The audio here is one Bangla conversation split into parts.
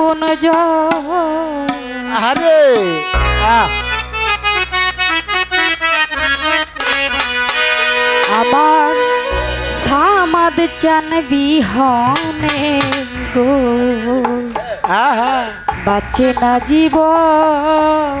কোন আরে আমার সামাদ চান বিহনে গো। বাচ্চে না জীবন।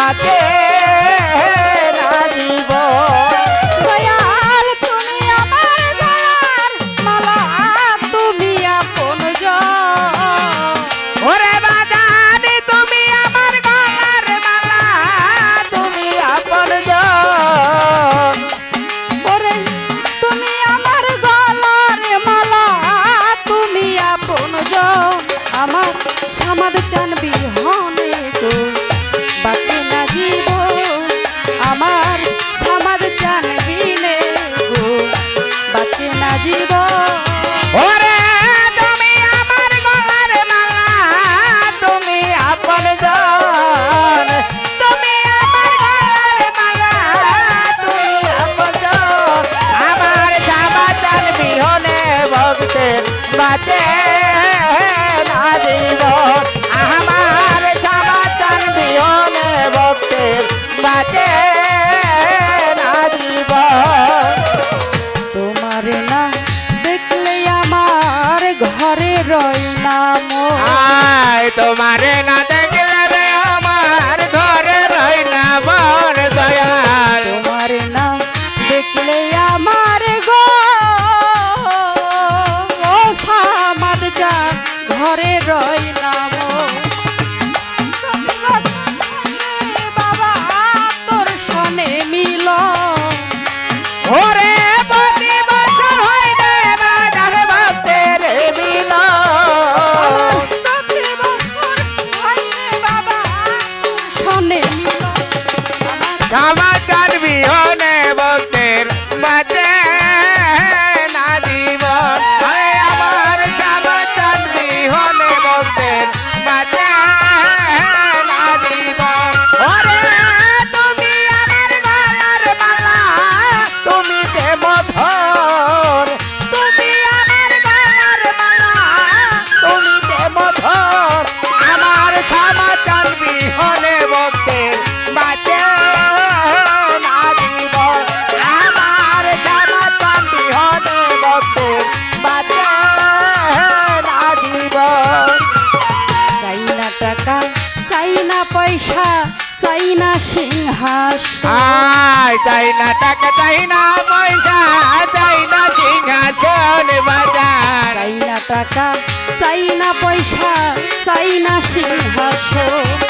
বাতে সিংহাস আয় তাই না টাকা তাই না পয়সা তাই না সিংহাসন বাজার। তাই না টাকা তাই না পয়সা তাই না সিংহাসন।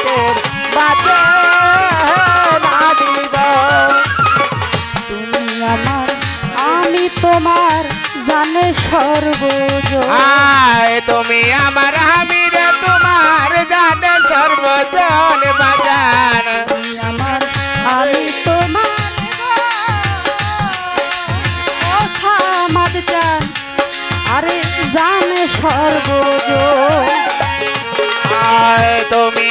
হাতের বাজে না দিব তুমি আমার আমি তোমার জানে সর্বজ। আয় তুমি আমার আমি রে তোমার জানে সর্বজন বাজান আমার আমি তোমার আমার জান আরে জানে সর্বজ। আয় তুমি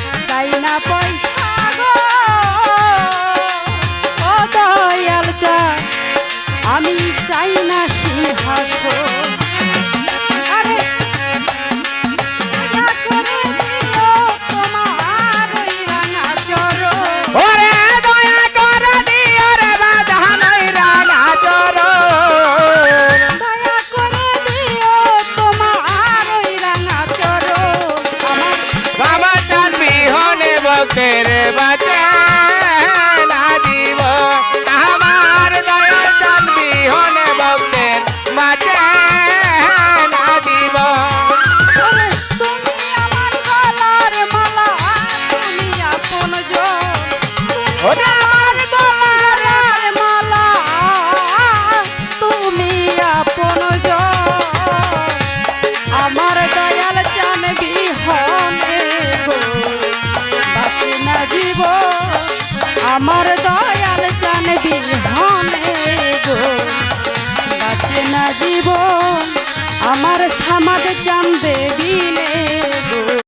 চাঁদে বিলে